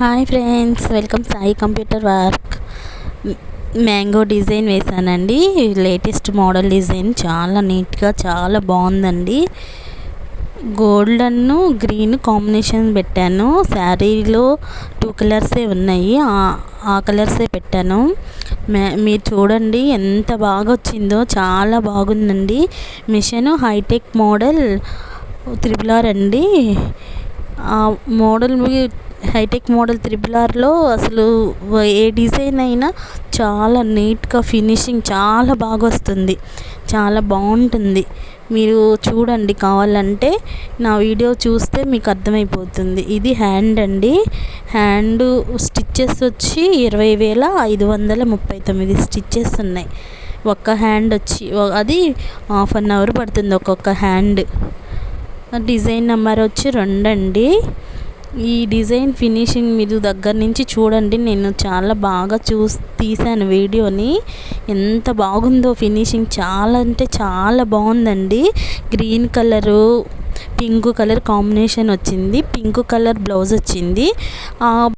Hi friends welcome Sai computer work. Mango design వేసానండి latest model design చాలా నీట్గా చాలా బాగుందండి. గోల్డెన్ గ్రీన్ కాంబినేషన్ పెట్టాను. శారీలో టూ కలర్సే ఉన్నాయి. ఆ కలర్సే పెట్టాను. మీరు చూడండి ఎంత బాగా వచ్చిందో చాలా బాగుందండి. Machine hitech model triple R అండి. ఆ మోడల్ హైటెక్ మోడల్ త్రిబుల్ ఆర్లో అసలు ఏ డిజైన్ అయినా చాలా నీట్గా ఫినిషింగ్ చాలా బాగా వస్తుంది. చాలా బాగుంటుంది. మీరు చూడండి కావాలంటే నా వీడియో చూస్తే మీకు అర్థమైపోతుంది. ఇది హ్యాండ్ అండి. హ్యాండ్ స్టిచ్చెస్ వచ్చి ఇరవై వేల ఐదు వందల ముప్పై తొమ్మిది స్టిచ్చెస్ ఉన్నాయి. ఒక్క హ్యాండ్ వచ్చి అది హాఫ్ అన్ అవర్ పడుతుంది ఒక్కొక్క హ్యాండ్. డిజైన్ నెంబర్ వచ్చి రెండండి ఈ డిజైన్ ఫినిషింగ్ మీరు దగ్గర నుంచి చూడండి. నేను చాలా బాగా చూస్ తీసాను వీడియోని. ఎంత బాగుందో ఫినిషింగ్. చాలా అంటే చాలా బాగుందండి. Green colour pink colour combination వచ్చింది. పింక్ కలర్ బ్లౌజ్ వచ్చింది.